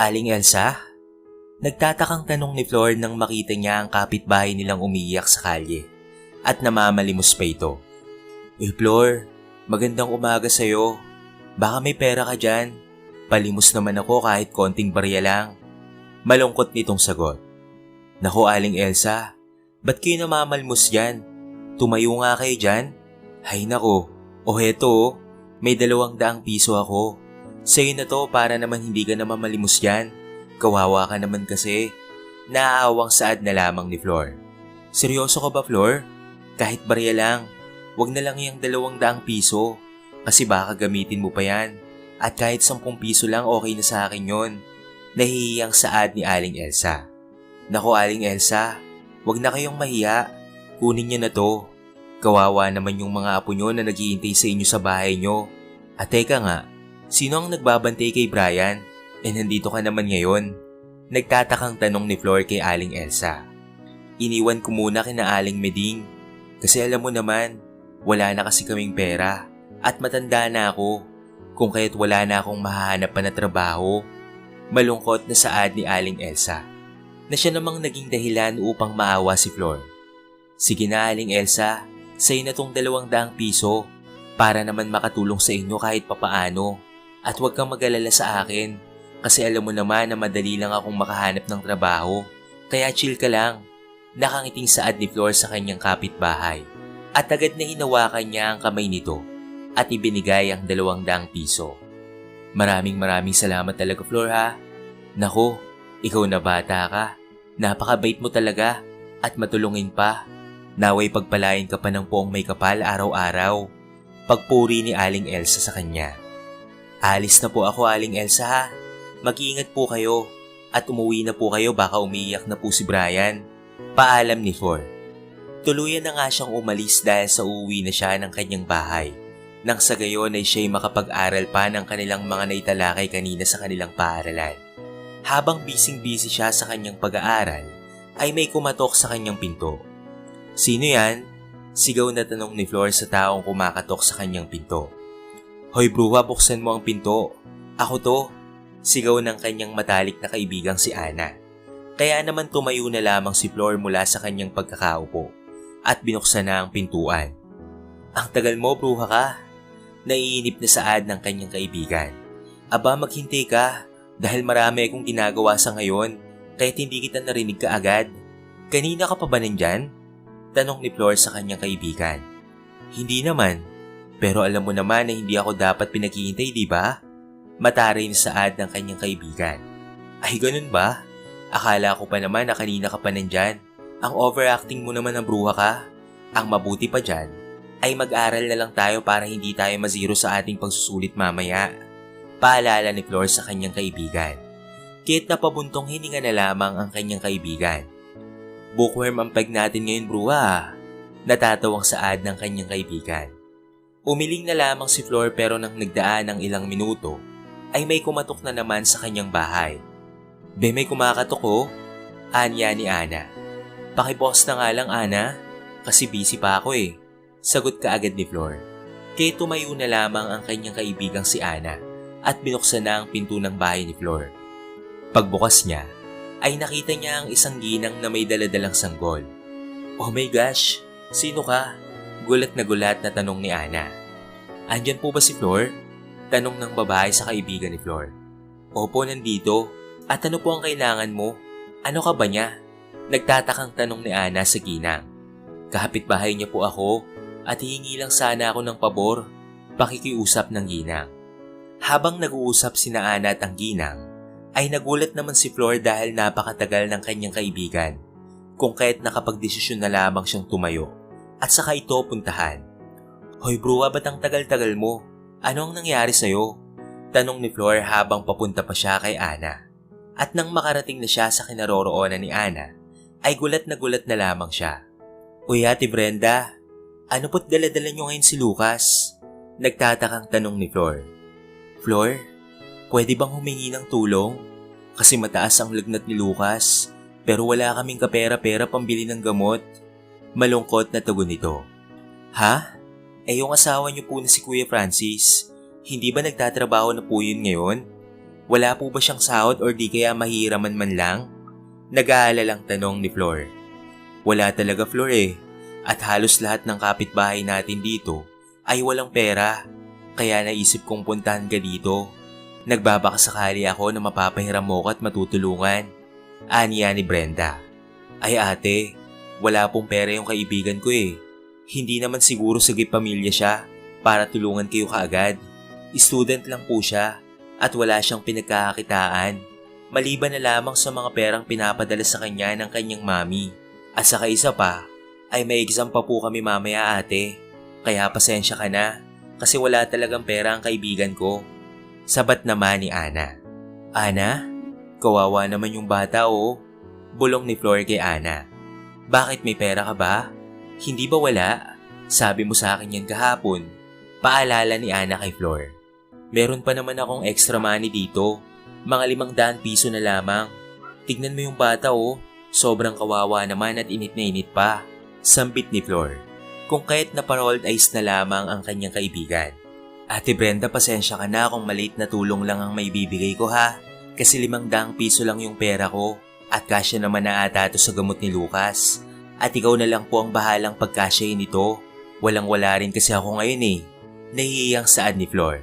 Aling Elsa? Nagtatakang tanong ni Flor nang makita niya ang kapitbahay nilang umiiyak sa kalye at namamalimos pa ito. Uy Flor, magandang umaga sa'yo. Baka may pera ka dyan. Palimos naman ako kahit konting barya lang. Malungkot nitong sagot. Naku Aling Elsa, ba't kayo namamalmos dyan? Tumayo nga kayo dyan? Hay nako, o heto oh, may dalawang daang piso ako. Sa'yo na to para naman hindi ka na mamalimos dyan. Kawawa ka naman kasi. Naaawang saad na lamang ni Flor. Seryoso ka ba Flor? Kahit barya lang, wag na lang yung dalawang daang piso. Kasi baka gamitin mo pa yan. At kahit sampung piso lang okay na sa akin yon. Nahihiyang saad ni Aling Elsa. Nako Aling Elsa, wag na kayong mahiya. Kunin niyo na to. Kawawa naman yung mga apo nyo na naghihintay sa inyo sa bahay nyo. At teka nga, sino ang nagbabantay kay Brian? Eh nandito ka naman ngayon. Nagtatakang tanong ni Flor kay Aling Elsa. Iniwan ko muna kina Aling Meding. Kasi alam mo naman, wala na kasi kaming pera. At matanda na ako. Kung kaya't wala na akong mahahanap pa na trabaho. Malungkot na saad ni Aling Elsa. Na siya namang naging dahilan upang maawa si Flor. Sige na Aling Elsa, sa'yo na tong dalawang daang piso para naman makatulong sa inyo kahit papaano. At huwag kang mag-alala sa akin kasi alam mo naman na madali lang akong makahanap ng trabaho. Kaya chill ka lang. Nakangiting saad ni Flor sa kanyang kapitbahay. At agad na hinawakan niya ang kamay nito at ibinigay ang dalawang daang piso. Maraming maraming salamat talaga Flor ha. Nako, ikaw na bata ka. Napakabait mo talaga at matulungin pa. Naway pagpalain ka pa ng poong may kapal araw-araw. Pagpuri ni Aling Elsa sa kanya. Alis na po ako Aling Elsa ha. Mag-iingat po kayo at umuwi na po kayo baka umiiyak na po si Brian. Paalam ni Flor. Tuluyan na nga siyang umalis dahil sa uuwi na siya ng kanyang bahay. Nang sa gayon ay siya'y makapag-aral pa ng kanilang mga naitalakay kanina sa kanilang paaralan. Habang bising-busy siya sa kanyang pag-aaral, ay may kumatok sa kanyang pinto. Sino yan? Sigaw na tanong ni Flor sa taong kumakatok sa kanyang pinto. Hoy bruha, buksan mo ang pinto. Ako to. Sigaw ng kanyang matalik na kaibigang si Ana. Kaya naman tumayo na lamang si Flor mula sa kanyang pagkakaupo at binuksan na ang pintuan. Ang tagal mo, bruha ka. Naiinip na saad ng kanyang kaibigan. Aba, maghintay ka dahil marami akong ginagawa sa ngayon kahit hindi kita narinig ka agad. Kanina ka pa ba nandyan? Tanong ni Flor sa kanyang kaibigan. Hindi naman, pero alam mo naman na hindi ako dapat pinaghihintay, di ba? Mataray na saad ng kanyang kaibigan. Ay, ganun ba? Akala ko pa naman na kanina ka pa nandyan. Ang overacting mo naman ng bruha ka. Ang mabuti pa dyan, ay mag-aral na lang tayo para hindi tayo mazero sa ating pagsusulit mamaya. Paalala ni Flor sa kanyang kaibigan. Kahit napabuntong hininga na lamang ang kanyang kaibigan. Bookworm ang peg natin ngayon, bruha. Natatawang saad ng kanyang kaibigan. Umiling na lamang si Flor pero nang nagdaan ng ilang minuto, ay may kumatok na naman sa kanyang bahay. Be, may kumakatok oh. Anya ni Ana. Pakipost na nga lang, Ana. Kasi busy pa ako eh. Sagot ka agad ni Flor. Kaya tumayo na lamang ang kanyang kaibigang si Ana at binuksan na ang pinto ng bahay ni Flor. Pagbukas niya, ay nakita niya ang isang ginang na may daladalang sanggol. Oh my gosh, sino ka? Gulat na gulat na tanong ni Ana. Andyan po ba si Flor? Tanong ng babae sa kaibigan ni Flor. Opo, nandito. At ano po ang kailangan mo? Ano ka ba niya? Nagtatakang tanong ni Ana sa ginang. Kahapit-bahay niya po ako at hihingi lang sana ako ng pabor, pakikiusap ng ginang. Habang nag-uusap si Ana at ang ginang, ay nagulat naman si Flor dahil napakatagal ng kanyang kaibigan kung kaya't nakapagdesisyon na lamang siyang tumayo at saka ito puntahan. Hoy bro, ba't ang tagal-tagal mo? Ano ang nangyari sa'yo? Tanong ni Flor habang papunta pa siya kay Ana. At nang makarating na siya sa kinaroroonan ni Ana, ay gulat na gulat na lamang siya. Uy ate Brenda, ano po't daladala niyo ngayon si Lucas? Nagtatakang tanong ni Flor. Flor, pwede bang humingi ng tulong? Kasi mataas ang lagnat ni Lucas, pero wala kaming kapera-pera pambili ng gamot. Malungkot na tugon nito. Ha? Eh yung asawa niyo po na si Kuya Francis, hindi ba nagtatrabaho na po yun ngayon? Wala po ba siyang sahod or di kaya mahiraman man lang? Nag-aalalang tanong ni Flor. Wala talaga Flor eh. At halos lahat ng kapitbahay natin dito ay walang pera. Kaya naisip kong puntahan ka dito. Nagbabakasakali ako na mapapahiram mo ko at matutulungan. Aniya ni Brenda. Ay ate, wala pong pera yung kaibigan ko eh. Hindi naman siguro sagip pamilya siya para tulungan kayo kaagad. Student lang po siya at wala siyang pinagkakakitaan. Maliban na lamang sa mga perang pinapadala sa kanya ng kanyang mami. At saka isa pa, ay may exam pa po kami mamaya ate. Kaya pasensya ka na kasi wala talagang pera ang kaibigan ko. Sabat naman ni Ana. Ana? Kawawa naman yung bata oh. Bulong ni Flor kay Ana. Bakit may pera ka ba? Hindi ba wala? Sabi mo sa akin yan kahapon. Paalala ni Ana kay Flor. Meron pa naman akong extra money dito. Mga limang daan piso na lamang. Tignan mo yung bata oh. Sobrang kawawa naman at init na init pa. Sambit ni Flor. Kung kahit na parolled ice na lamang ang kanyang kaibigan. Ate Brenda, pasensya ka na kung maliit na tulong lang ang may bibigay ko ha. Kasi limang daang piso lang yung pera ko. At kasya naman na ata ito sa gamot ni Lucas. At ikaw na lang po ang bahalang pagkasyahin nito. Walang wala rin kasi ako ngayon eh. Nahihiyang saad ni Flor.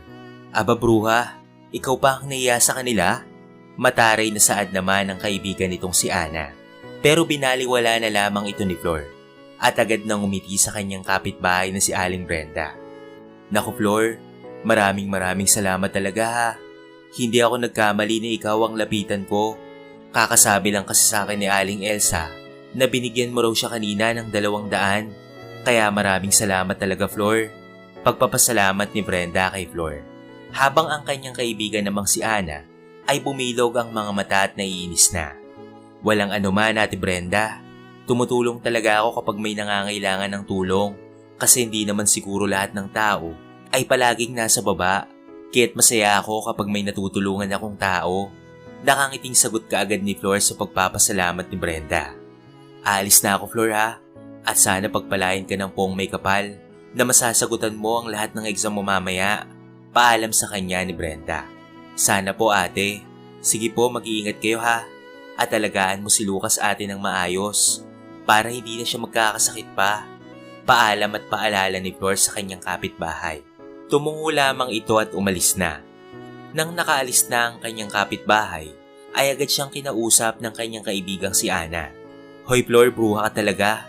Aba bruha, ikaw pa ang nahiya sa kanila? Mataray na saad naman ng kaibigan nitong si Ana. Pero binaliwala na lamang ito ni Flor. At agad nang umiti sa kanyang kapitbahay na si Aling Brenda. Naku Flor, maraming maraming salamat talaga ha. Hindi ako nagkamali na ikaw ang lapitan ko. Kakasabi lang kasi sa akin ni Aling Elsa na binigyan mo raw siya kanina ng dalawang daan. Kaya maraming salamat talaga Flor. Pagpapasalamat ni Brenda kay Flor. Habang ang kanyang kaibigan namang si Ana ay bumilog ang mga mata at naiinis na. Walang anuman ate Brenda. Tumutulong talaga ako kapag may nangangailangan ng tulong kasi hindi naman siguro lahat ng tao ay palaging nasa baba. Kaya't masaya ako kapag may natutulungan akong tao. Nakangiting sagot ka agad ni Flor sa pagpapasalamat ni Brenda. Aalis na ako Flor ha at sana pagpalain ka ng pong may kapal na masasagutan mo ang lahat ng exam mo mamaya. Paalam sa kanya ni Brenda. Sana po ate. Sige po mag-iingat kayo ha. At alagaan mo si Lucas ate ng maayos para hindi na siya magkakasakit pa. Paalam at paalala ni Flor sa kanyang kapitbahay. Tumungo lamang ito at umalis na. Nang nakaalis na ang kanyang kapitbahay, ay agad siyang kinausap ng kanyang kaibigang si Ana. Hoy Flor, bruha ka talaga.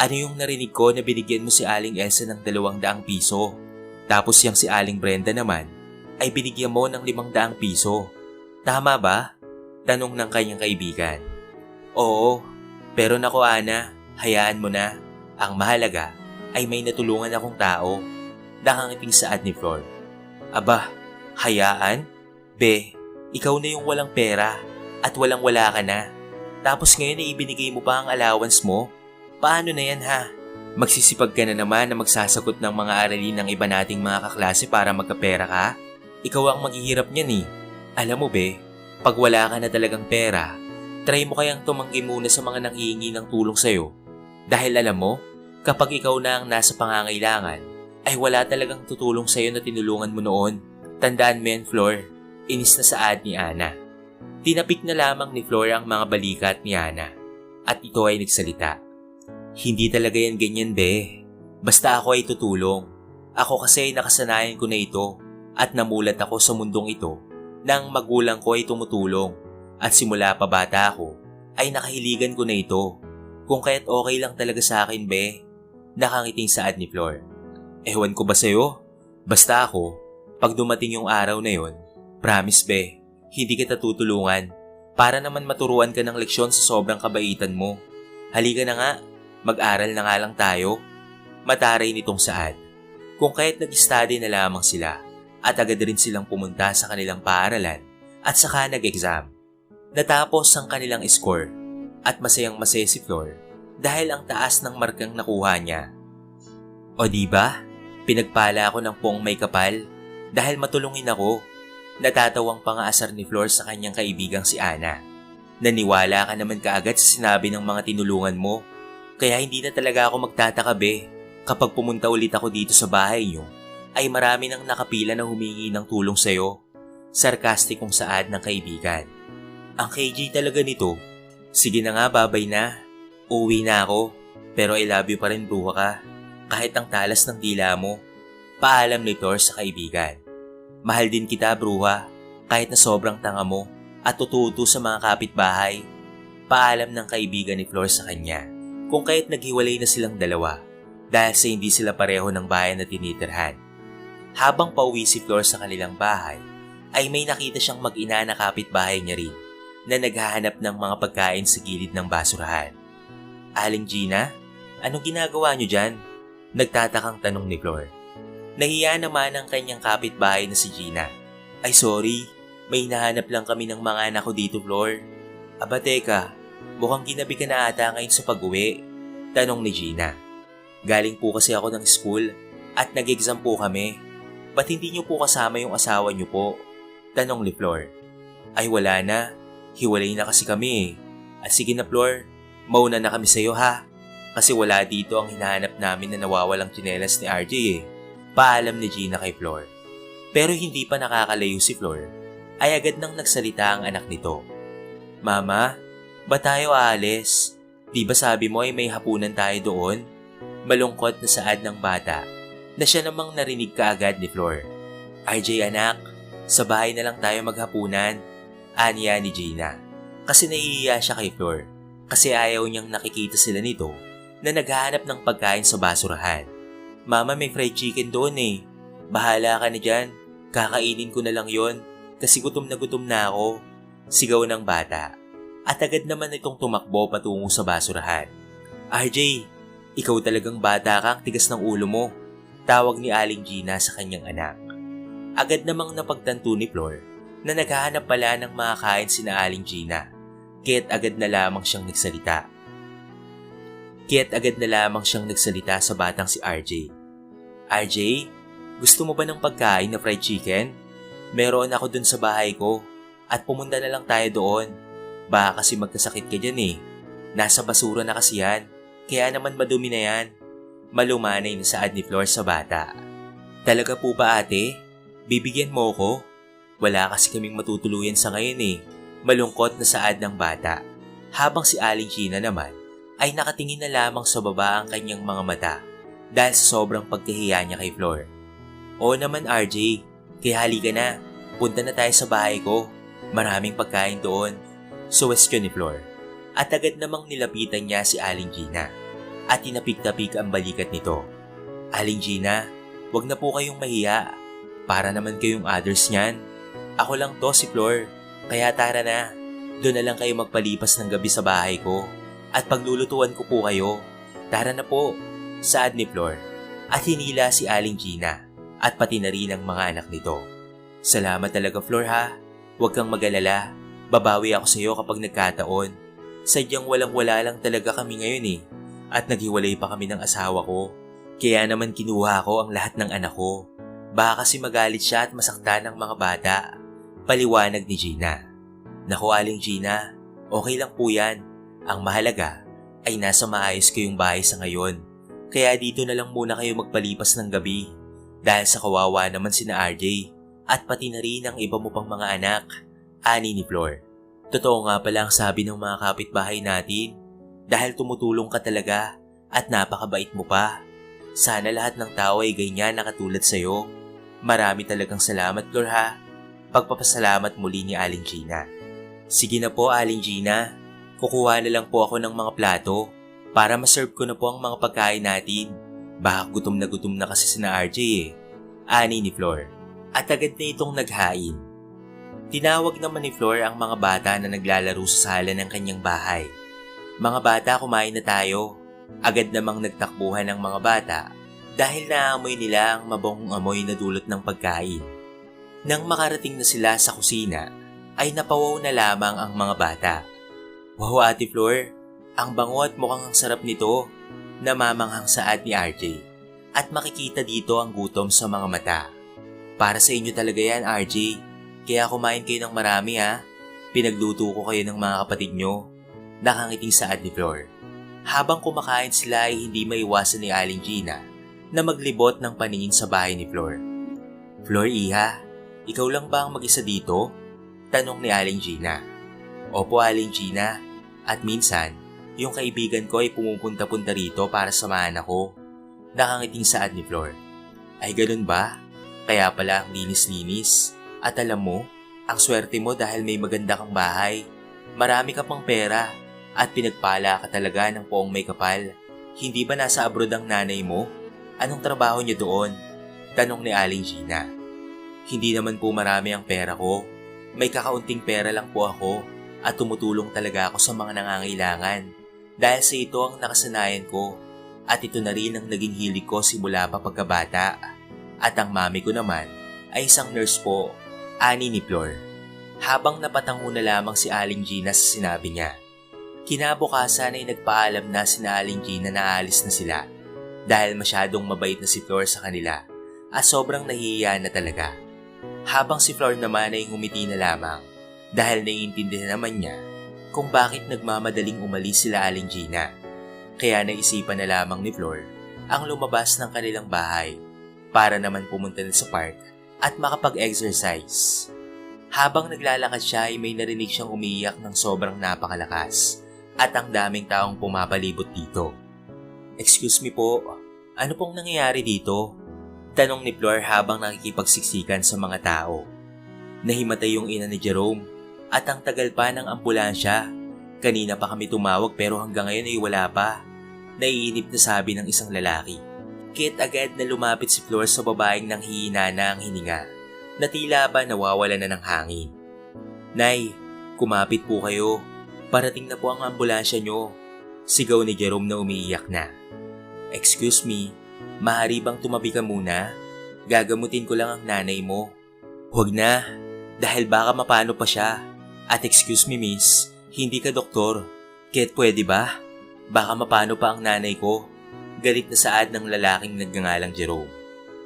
Ano yung narinig ko na binigyan mo si Aling Elsa ng dalawang daang piso? Tapos yung si Aling Brenda naman, ay binigyan mo ng limang daang piso. Tama ba? Tanong ng kanyang kaibigan. Oo, pero naku Ana, hayaan mo na. Ang mahalaga ay may natulungan akong tao. Nakangiting saad ni Flor. Aba, hayaan? Be, ikaw na yung walang pera at walang wala ka na. Tapos ngayon ay ibinigay mo pa ang allowance mo? Paano na yan ha? Magsisipag ka na naman na magsasagot ng mga aralin ng iba nating mga kaklase para magkapera ka? Ikaw ang maghihirap niyan eh. Alam mo be, pag wala ka na talagang pera, try mo kayang tumanggi muna sa mga nanghihingi ng tulong sa'yo. Dahil alam mo, kapag ikaw na ang nasa pangangailangan, ay wala talagang tutulong sa'yo na tinulungan mo noon. Tandaan mo yan, Flor. Inis na saad ni Ana. Tinapik na lamang ni Flor ang mga balikat ni Ana. At ito ay nagsalita. Hindi talaga yan ganyan, be. Basta ako ay tutulong. Ako kasi ay nakasanayan ko na ito at namulat ako sa mundong ito nang magulang ko ay tumutulong at simula pa bata ako ay nakahiligan ko na ito. Kung kaya't okay lang talaga sa akin, be. Nakangiting saad ni Flor. Ewan ko ba sa'yo? Basta ako, pag dumating yung araw na yon, promise be, hindi kita tutulungan para naman maturuan ka ng leksyon sa sobrang kabaitan mo. Halika na nga, mag-aral na nga lang tayo. Mataray nitong saad. Kung kahit nag-study na lamang sila at agad rin silang pumunta sa kanilang paaralan at saka nag-exam. Natapos ang kanilang score at masayang masaya si Flor dahil ang taas ng markang nakuha niya. O di ba? Pinagpala ako ng pong may kapal dahil matulungin ako. Natatawang pangaasar ni Flor sa kanyang kaibigang si Ana. Naniwala ka naman kaagad sa sinabi ng mga tinulungan mo. Kaya hindi na talaga ako magtataka be. Kapag pumunta ulit ako dito sa bahay niyo, ay marami nang nakapila na humingi ng tulong sa'yo. Sarkastikong saad ng kaibigan. Ang KJ talaga nito. Sige na nga, babay na. Uwi na ako. Pero I love you pa rin, bruha ka. Kahit ang talas ng dila mo. Paalam ni Thor sa kaibigan. Mahal din kita, bruha. Kahit na sobrang tanga mo. At tututo sa mga kapitbahay. Paalam ng kaibigan ni Flor sa kanya. Kung kahit naghiwalay na silang dalawa. Dahil sa hindi sila pareho ng bayan na tinitirhan. Habang pauwi si Flor sa kanilang bahay, ay may nakita siyang mag-ina na kapitbahay niya rin na naghahanap ng mga pagkain sa gilid ng basurahan. Aling Gina, anong ginagawa niyo dyan? Nagtatakang tanong ni Flor. Nahiya naman ang kanyang kapitbahay na si Gina. Ay sorry, may hinahanap lang kami ng mga anak ko dito, Flor. Aba teka, mukhang ginabi ka na ata ngayon sa pag-uwi. Tanong ni Gina. Galing po kasi ako ng school at nag-exam po kami. Ba't hindi niyo po kasama yung asawa niyo po? Tanong ni Flor. Ay wala na, hiwalay na kasi kami eh. At sige na Flor, mauna na kami sa'yo ha. Kasi wala dito ang hinahanap namin na nawawalang tsinelas ni RJ eh. Paalam ni Gina kay Flor. Pero hindi pa nakakalayo si Flor, ay agad nang nagsalita ang anak nito. Mama, ba tayo aalis? Di ba sabi mo ay may hapunan tayo doon? Malungkot na saad ng bata na siya namang narinig kaagad ni Flor. RJ anak, sa bahay na lang tayo maghapunan, aniya ni Gina. Kasi naiiya siya kay Flor kasi ayaw niyang nakikita sila nito na naghahanap ng pagkain sa basurahan. Mama may fried chicken doon eh. Bahala ka na dyan. Kakainin ko na lang yon kasi gutom na gutom na ako. Sigaw ng bata. At agad naman itong tumakbo patungo sa basurahan. RJ, ikaw talagang bata ka ang tigas ng ulo mo. Tawag ni Aling Gina sa kanyang anak. Agad namang napagtanto ni Flor na naghahanap pala ng mga kain sina Aling Gina. Kaya't agad na lamang siyang nagsalita. Kaya't agad na lamang siyang nagsalita sa batang si RJ. RJ, gusto mo ba ng pagkain na fried chicken? Meron ako dun sa bahay ko at pumunta na lang tayo doon. Baka kasi magkasakit ka dyan eh. Nasa basura na kasi yan, kaya naman madumi na yan. Malumanay na saad ni Flor sa bata. Talaga po ba ate? Bibigyan mo ko? Wala kasi kaming matutuluyan sa ngayon eh. Malungkot na saad ng bata. Habang si Aling Gina naman ay nakatingin na lamang sa baba ang kanyang mga mata dahil sa sobrang pagkahiya niya kay Flor. Oo naman RJ, kaya halika na. Punta na tayo sa bahay ko. Maraming pagkain doon. Suwestyon ni Flor. At agad namang nilapitan niya si Aling Gina. At tinapik-tapik ang balikat nito. Aling Gina, wag na po kayong mahiya. Para naman kayong others niyan. Ako lang to si Flor. Kaya tara na. Doon na lang kayo magpalipas ng gabi sa bahay ko. At paglulutuan ko po kayo. Tara na po. Saad ni Flor. At hinila si Aling Gina at pati na rin ang mga anak nito. Salamat talaga Flor ha. Huwag kang mag-alala. Babawi ako sa iyo kapag nagkataon. Sadyang walang-wala lang talaga kami ngayon eh. At naghiwalay pa kami ng asawa ko. Kaya naman kinuha ko ang lahat ng anak ko. Baka kasi magalit siya at masakta ng mga bata. Paliwanag ni Gina. Naku aling Gina, okay lang po yan. Ang mahalaga ay nasa maayos kayong bahay sa ngayon. Kaya dito na lang muna kayo magpalipas ng gabi dahil sa kawawa naman sina RJ at pati na rin ang iba mo pang mga anak, ani ni Flor. Totoo nga pala ang sabi ng mga kapitbahay natin dahil tumutulong ka talaga at napakabait mo pa. Sana lahat ng tao ay ganyan na katulad sa'yo. Marami talagang salamat, Flor ha. Pagpapasalamat muli ni Aling Gina. Sige na po, Aling Gina. Kukuha na lang po ako ng mga plato para maserve ko na po ang mga pagkain natin. Baka gutom na gutom na kasi sina RJ eh. Ani ni Flor. At agad na itong naghain. Tinawag naman ni Flor ang mga bata na naglalaro sa sala ng kanyang bahay. Mga bata, kumain na tayo. Agad namang nagtakbuhan ng mga bata dahil naamoy nila ang mabong amoy na dulot ng pagkain. Nang makarating na sila sa kusina, ay napawaw na lamang ang mga bata. Wow, Ate Flor, ang bango at mukhang ang sarap nito, namamanghang saad ni RJ. At makikita dito ang gutom sa mga mata. Para sa inyo talaga yan, RJ. Kaya kumain kayo ng marami ha. Pinagluto ko kayo ng mga kapatid nyo. Nakangiting saad ni Flor. Habang kumakain sila ay hindi maiwasan ni Aling Gina na maglibot ng paningin sa bahay ni Flor. Flor, iha, ikaw lang ba ang mag-isa dito? Tanong ni Aling Gina. Opo, Aling Gina. At minsan, yung kaibigan ko ay pumupunta-punta rito para samahan ako. Nakangiting saad ni Flor. Ay ganun ba? Kaya pala ang linis-linis. At alam mo, ang swerte mo dahil may maganda kang bahay. Marami ka pang pera. At pinagpala ka talaga ng poong may kapal. Hindi ba nasa abroad ang nanay mo? Anong trabaho niya doon? Tanong ni Aling Gina. Hindi naman po marami ang pera ko. May kakaunting pera lang po ako at tumutulong talaga ako sa mga nangangailangan. Dahil sa ito ang nakasanayan ko at ito na rin ang naging hilig ko simula pa pagkabata. At ang mami ko naman ay isang nurse po, ani ni Flor. Habang napatango na lamang si Aling Gina sa sinabi niya. Kinabukasan ay nagpaalam na si Aling Gina na aalis na sila dahil masyadong mabait na si Flor sa kanila at sobrang nahihiya na talaga. Habang si Flor naman ay ngumiti na lamang dahil naiintindihan naman niya kung bakit nagmamadaling umalis sila Aling Gina. Kaya naisipan na lamang ni Flor ang lumabas ng kanilang bahay para naman pumunta na sa park at makapag-exercise. Habang naglalakad siya ay may narinig siyang umiiyak ng sobrang napakalakas at ang daming taong pumapalibot dito. Excuse me po, ano pong nangyayari dito? Tanong ni Flor habang nakikipagsiksikan sa mga tao. Nahimatay yung ina ni Jerome at ang tagal pa ng ambulansya. Kanina pa kami tumawag pero hanggang ngayon ay wala pa. Naiinip na sabi ng isang lalaki. Kit agad na lumapit si Flor sa babaeng nang hihina na ang hininga na tila ba nawawala na ng hangin. Nay, kumapit po kayo. Parating na po ang ambulansya nyo. Sigaw ni Jerome na umiiyak na. Excuse me, mahari bang tumabi ka muna? Gagamutin ko lang ang nanay mo. Huwag na, dahil baka mapano pa siya. At excuse me miss, hindi ka doktor. Ket pwede ba? Baka mapano pa ang nanay ko. Galit na saad ng lalaking nagngangalang Jerome.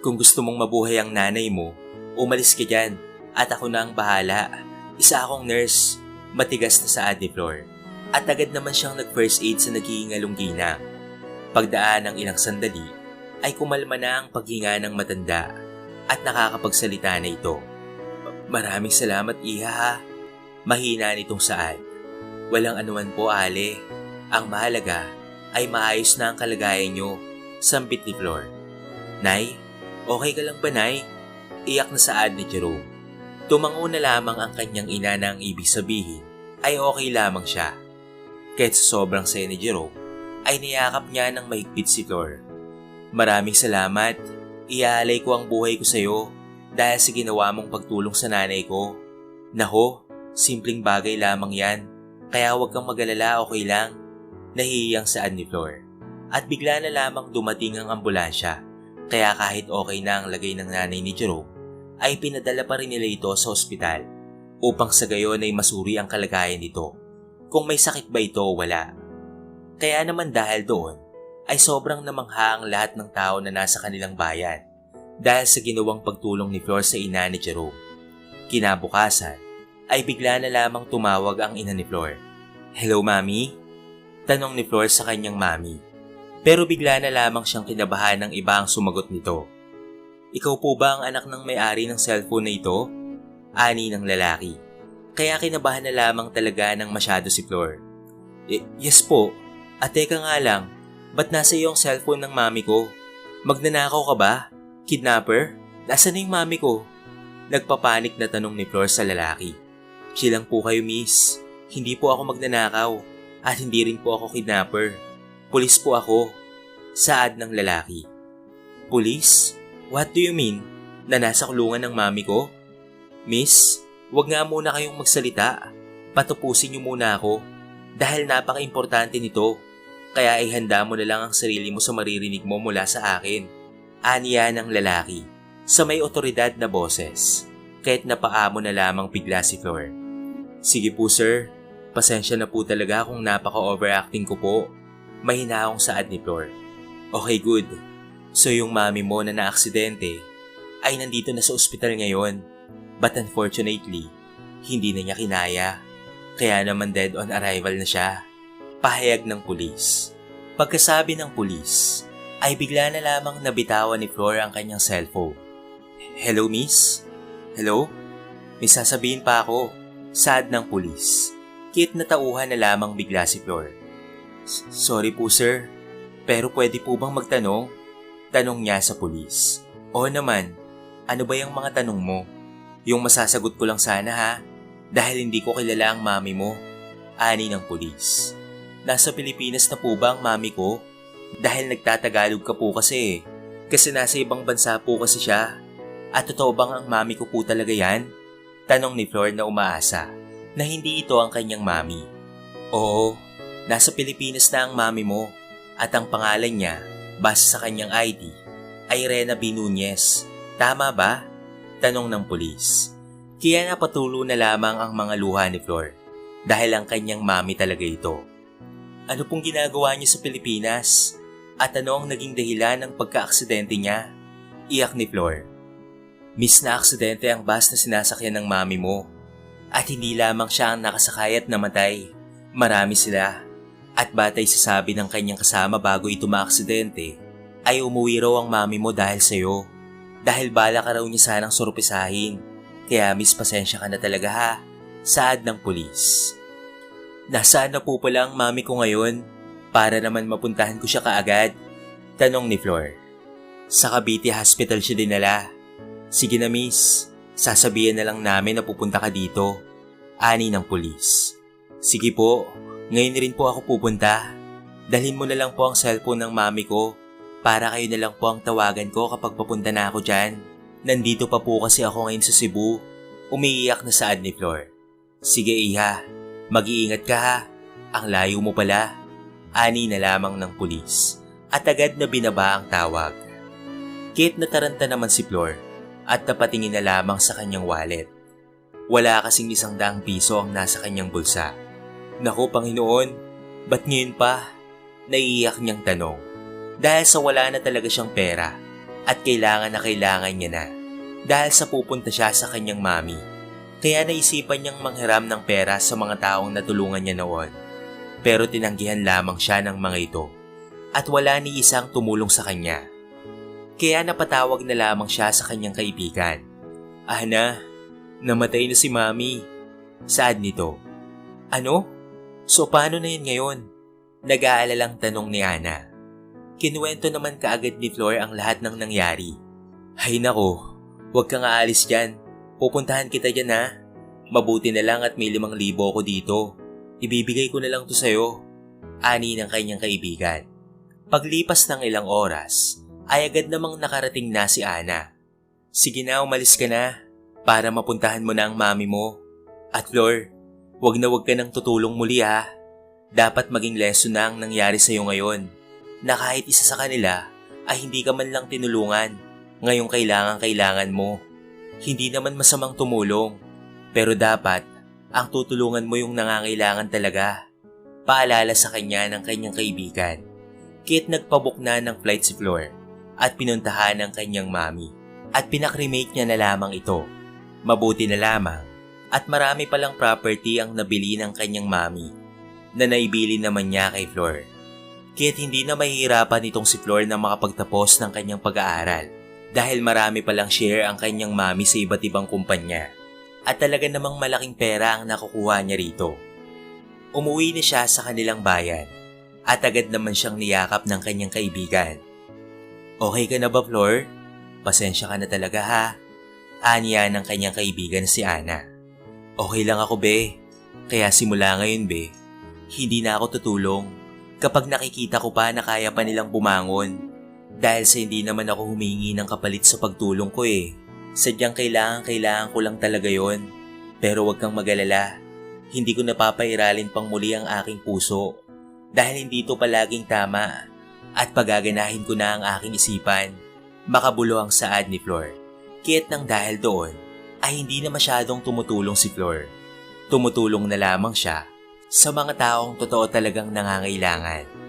Kung gusto mong mabuhay ang nanay mo, umalis ka dyan at ako na ang bahala. Isa akong nurse, matigas na saad ni Flor. At agad naman siyang nag-first aid sa naghihingalong ginang. Pagdaan ng ilang sandali, ay kumalma na ang paghinga ng matanda at nakakapagsalita na ito. Maraming salamat iha ha. Mahina nitong saad. Walang anuman po ale. Ang mahalaga ay maayos na ang kalagayan nyo. Sambit ni Flor. Nay, okay ka lang ba nay? Iyak na saad ni Jerome. Tumango na lamang ang kanyang ina na ang ibig sabihin ay okay lamang siya. Kahit sa sobrang saya ni Jerome, ay niyakap niya ng mahigpit si Flor. Maraming salamat. Iaalay ko ang buhay ko sa iyo dahil sa ginawa mong pagtulong sa nanay ko. Naho, simpleng bagay lamang yan. Kaya huwag kang magalala, okay lang. Nahihiyang saan ni Flor. At bigla na lamang dumating ang ambulansya. Kaya kahit okay na ang lagay ng nanay ni Jerome, ay pinadala pa rin nila ito sa ospital upang sa gayon ay masuri ang kalagayan nito. Kung may sakit ba ito o wala. Kaya naman dahil doon, ay sobrang namangha ang lahat ng tao na nasa kanilang bayan dahil sa ginawang pagtulong ni Flor sa ina ni Jerome. Kinabukasan, ay bigla na lamang tumawag ang ina ni Flor. Hello, Mami? Tanong ni Flor sa kanyang mami. Pero bigla na lamang siyang kinabahan ng iba ang sumagot nito. Ikaw po ba ang anak ng may-ari ng cellphone na ito? Ani ng lalaki. Kaya kinabahan na lamang talaga ng masyado si Flor. "Y- yes po. At teka nga lang, ba't nasa iyo ang cellphone ng mami ko? Magnanakaw ka ba? Kidnapper? Nasaan na yung mami ko? Nagpapanik na tanong ni Flor sa lalaki. Chill lang po kayo miss. Hindi po ako magnanakaw. At hindi rin po ako kidnapper. Pulis po ako. Saad ng lalaki. Pulis? What do you mean? Na nasa kulungan ng mami ko? Miss, wag nga muna kayong magsalita. Patupusin niyo muna ako. Dahil napaka-importante nito. Kaya ihanda mo na lang ang sarili mo sa maririnig mo mula sa akin. Aniya ng lalaki sa may otoridad na boses. Kahit napaamo na lamang bigla si Flor. Sige po sir, pasensya na po talaga kung napaka-overacting ko po. Mahina akong saad ni Flor. Okay good. So yung mami mo na naaksidente ay nandito na sa ospital ngayon. But unfortunately, hindi na niya kinaya. Kaya naman dead on arrival na siya. Pahayag ng pulis. Pagkasabi ng pulis, ay bigla na lamang nabitawan ni Flor ang kanyang cellphone. Hello miss? Hello? May sasabihin pa ako. Sad ng pulis. Kit na tauhan na lamang bigla si Flor. "S- Sorry po sir, pero pwede po bang magtanong? Tanong niya sa pulis. Oo naman, ano ba yung mga tanong mo? Yung masasagot ko lang sana ha, dahil hindi ko kilala ang mami mo. Ani ng pulis. Nasa Pilipinas na po ba ang mami ko? Dahil nagtatagalog ka po kasi eh. Kasi nasa ibang bansa po kasi siya. At totoo bang ang mami ko po talaga yan? Tanong ni Flor na umaasa na hindi ito ang kanyang mami. Oo, nasa Pilipinas na ang mami mo at ang pangalan niya, base sa kanyang ID, ay Rena B. Nunez. Tama ba? Tanong ng pulis. Kaya napatulo na lamang ang mga luha ni Flor dahil ang kanyang mami talaga ito. Ano pong ginagawa niya sa Pilipinas? At ano ang naging dahilan ng pagka-aksidente niya? Iyak ni Flor. Miss na aksidente ang bus na sinasakyan ng mami mo. At hindi lamang siya ang nakasakay at namatay. Marami sila. At batay sa sabi ng kanyang kasama bago ito maaksidente, ay umuwi raw ang mami mo dahil sa'yo. Dahil bala ka raw niya sanang sorpresahin. Kaya miss pasensya ka na talaga ha. Saad ng pulis. Nasaan na po pala ang mami ko ngayon? Para naman mapuntahan ko siya kaagad. Tanong ni Flor. Sa Cavite Hospital siya dinala. Sige na miss, sasabihin na lang namin na pupunta ka dito. Ani ng pulis. Sige po, ngayon rin po ako pupunta. Dalhin mo na lang po ang cellphone ng mami ko para kayo na lang po ang tawagan ko kapag papunta na ako dyan. Nandito pa po kasi ako ngayon sa Cebu. Umiiyak na saad ni Flor. Sige iha, mag-iingat ka ha. Ang layo mo pala. Ani na lamang ng pulis at agad na binaba ang tawag. Kate nataranta naman si Flor at napatingin na lamang sa kanyang wallet. Wala kasing isang daang piso ang nasa kanyang bulsa. Naku Panginoon, ba't ngayon pa? Naiiyak niyang tanong. Dahil sa wala na talaga siyang pera at kailangan na kailangan niya na. Dahil sa pupunta siya sa kanyang mami. Kaya naisipan niyang manghiram ng pera sa mga taong natulungan niya noon. Pero tinanggihan lamang siya ng mga ito. At wala ni isang tumulong sa kanya. Kaya napatawag na lamang siya sa kanyang kaibigan. Ana, namatay na si mami. Saad nito. Ano? So paano na yun ngayon? Nag-aalalang tanong ni Ana. Kinuwento naman kaagad ni Flor ang lahat ng nangyari. Hay nako, huwag kang aalis dyan. Pupuntahan kita dyan ha. Mabuti na lang at may limang libo ako dito. Ibibigay ko na lang to sa'yo. Ani ng kanyang kaibigan. Paglipas ng ilang oras, ay agad namang nakarating na si Ana. Sige na, umalis ka na para mapuntahan mo na ang mami mo. At Flor, wag na wag ka nang tutulong muli ha. Dapat maging lesson na ang nangyari sa'yo ngayon na kahit isa sa kanila ay hindi ka man lang tinulungan ngayong kailangan kailangan mo. Hindi naman masamang tumulong pero dapat ang tutulungan mo yung nangangailangan talaga. Paalala sa kanya ng kanyang kaibigan. Kit nagpabook na ng flight si Flor at pinuntahan ng kanyang mami at pinakremate niya na lamang ito. Mabuti na lamang at marami palang property ang nabili ng kanyang mami na naibili naman niya kay Flor. Kaya't hindi na mahihirapan itong si Flor na makapagtapos ng kanyang pag-aaral dahil marami palang share ang kanyang mami sa iba't ibang kumpanya at talaga namang malaking pera ang nakukuha niya rito. Umuwi na siya sa kanilang bayan at agad naman siyang niyakap ng kanyang kaibigan. Okay ka na ba, Flor? Pasensya ka na talaga ha. Aniya ng kanyang kaibigan si Ana. Okay lang ako, be. Kaya simula ngayon, be, hindi na ako tutulong kapag nakikita ko pa na kaya pa nilang bumangon. Dahil sa hindi naman ako humingi ng kapalit sa pagtulong ko eh. Sadyang kailangan kailangan ko lang talaga yon. Pero wag kang magalala. Hindi ko napapairalin pang muli ang aking puso. Dahil hindi ito palaging tama. At pagaganahin ko na ang aking isipan. Makabulo ang saad ni Flor. Kaya't nang dahil doon, ay hindi na masyadong tumutulong si Flor. Tumutulong na lamang siya sa mga taong totoo talagang nangangailangan.